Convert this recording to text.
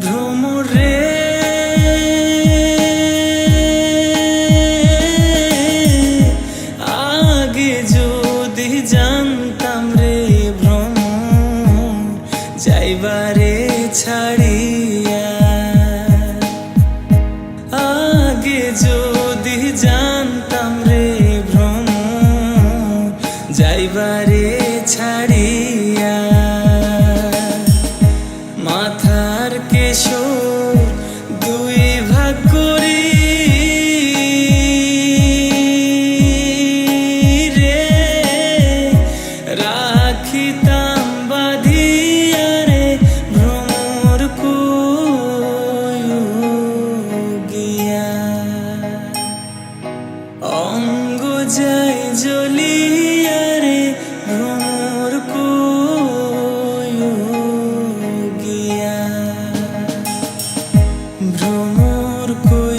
ভ্রমরে আগে যদি জানতাম রে ভ্রম যাইবারে ছাড়ি Kìa, to go